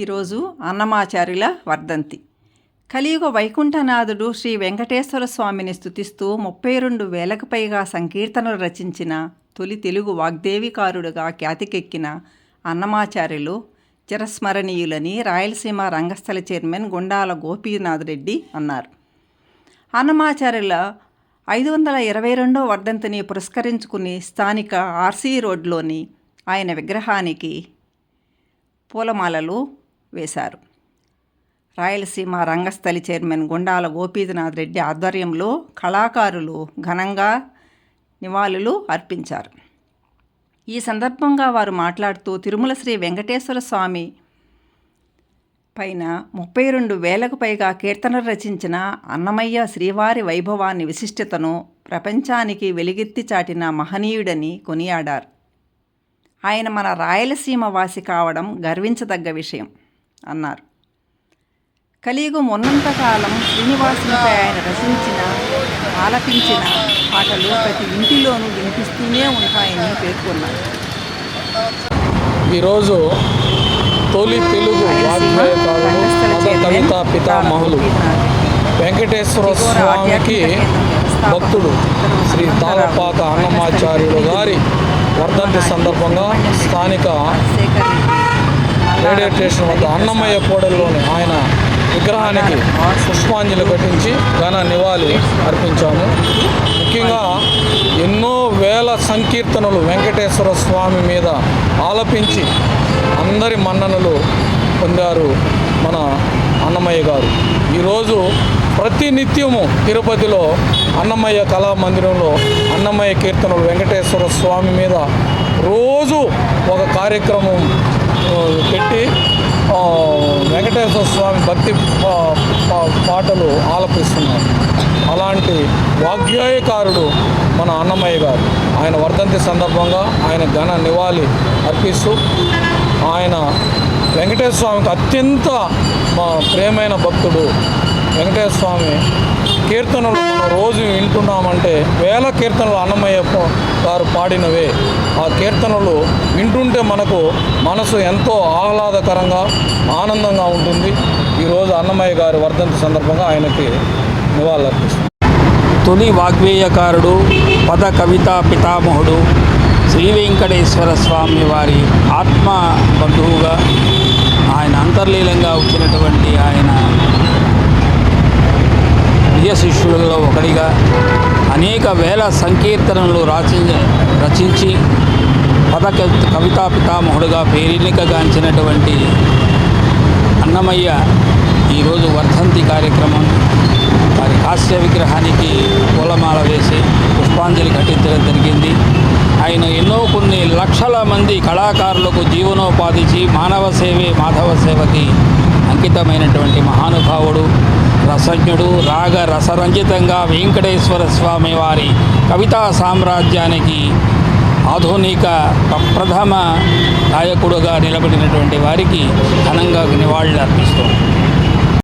ఈరోజు అన్నమాచార్యుల వర్ధంతి. కలియుగ వైకుంఠనాథుడు శ్రీ వెంకటేశ్వర స్వామిని స్థుతిస్తూ ముప్పై రెండు వేలకు పైగా సంకీర్తనలు రచించిన తొలి తెలుగు వాగ్దేవికారుడుగా ఖ్యాతికెక్కిన అన్నమాచార్యులు చిరస్మరణీయులని రాయలసీమ రంగస్థల చైర్మన్ గుండాల గోపీనాథ్ రెడ్డి అన్నారు. అన్నమాచార్యుల ఐదు వందల ఇరవై రెండో వర్ధంతిని పురస్కరించుకుని స్థానిక ఆర్సీ రోడ్లోని ఆయన విగ్రహానికి పూలమాలలు వేశారు. రాయలసీమ రంగస్థలి చైర్మన్ గుండాల గోపీనాథ్ రెడ్డి ఆధ్వర్యంలో కళాకారులు ఘనంగా నివాళులు అర్పించారు. ఈ సందర్భంగా వారు మాట్లాడుతూ తిరుమల శ్రీ వెంకటేశ్వర స్వామి పైన ముప్పై రెండు వేలకు పైగా కీర్తనలు రచించిన అన్నమయ్య శ్రీవారి వైభవాన్ని విశిష్టతను ప్రపంచానికి వెలుగెత్తి చాటిన మహనీయుడని కొనియాడారు. ఆయన మన రాయలసీమ వాసి కావడం గర్వించదగ్గ విషయం. అన్నారు. కలియుగం ఉన్నంతకాలం శ్రీనివాసునిపై ఆయన రచించిన ఆలపించిన పాటలు ప్రతి ఇంటిలోనూ వినిపిస్తూనే ఉంటాయని పేర్కొన్నారు. ఈరోజు తొలి తెలుగు పితామహులు వెంకటేశ్వర స్వామికి భక్తుడు శ్రీ తాళపాక అన్నమాచార్యులు గారి వర్ధంతి సందర్భంగా స్థానిక రేడియో స్టేషన్ వద్ద అన్నమయ్య కోడల్లోని ఆయన విగ్రహానికి పుష్పాంజలి ఘటించి ఘన నివాళి అర్పించాము. ముఖ్యంగా ఎన్నో వేల సంకీర్తనలు వెంకటేశ్వర స్వామి మీద ఆలపించి అందరి మన్ననలు పొందారు మన అన్నమయ్య గారు. ఈరోజు ప్రతి నిత్యము తిరుపతిలో అన్నమయ్య కళామందిరంలో అన్నమయ్య కీర్తనలు వెంకటేశ్వర స్వామి మీద రోజు ఒక కార్యక్రమం పెట్టి వెంకటేశ్వర స్వామి భక్తి పా- పా- పాటలు ఆలపిస్తున్నారు. అలాంటి వాగ్యాయకారుడు మన అన్నమయ్య గారు. ఆయన వర్ధంతి సందర్భంగా ఆయన ఘన నివాళి అర్పిస్తూ ఆయన వెంకటేశ్వర స్వామికి అత్యంత మా ప్రేమైన భక్తుడు వెంకటేశ్వర స్వామి కీర్తనలు మనం రోజు వింటున్నామంటే వేల కీర్తనలు అన్నమయ్య గారు పాడినవే. ఆ కీర్తనలు వింటుంటే మనకు మనసు ఎంతో ఆహ్లాదకరంగా ఆనందంగా ఉంటుంది. ఈరోజు అన్నమయ్య గారి వర్ధంతి సందర్భంగా ఆయనకి నివాళులర్పిస్తుంది తొలి వాగ్వేయకారుడు పద కవితా పితామహుడు శ్రీ వెంకటేశ్వర స్వామి వారి ఆత్మ బంధువుగా ఆయన అంతర్లీలంగా వచ్చినటువంటి ఆయన శిష్యులలో ఒకడిగా అనేక వేల సంకీర్తనలు రాచి రచించి పద కవితా పితామహుడుగా పేరెన్నికగాంచినటువంటి అన్నమయ్య ఈరోజు వర్ధంతి కార్యక్రమం. వారి హాస్య విగ్రహానికి పూలమాల వేసి పుష్పాంజలి ఘటించడం జరిగింది. ఆయన ఎన్నో కొన్ని లక్షల మంది కళాకారులకు జీవనోపాధించి మానవ సేవే మాధవ సేవకి అంకితమైనటువంటి మహానుభావుడు. రసజ్ఞుడు రాగ రసరంజితంగా వెంకటేశ్వర స్వామి వారి కవితా సామ్రాజ్యానికి ఆధునిక ప్రథమ నాయకుడుగా నిలబడినటువంటి వారికి ఘనంగా నివాళులు అర్పిస్తాం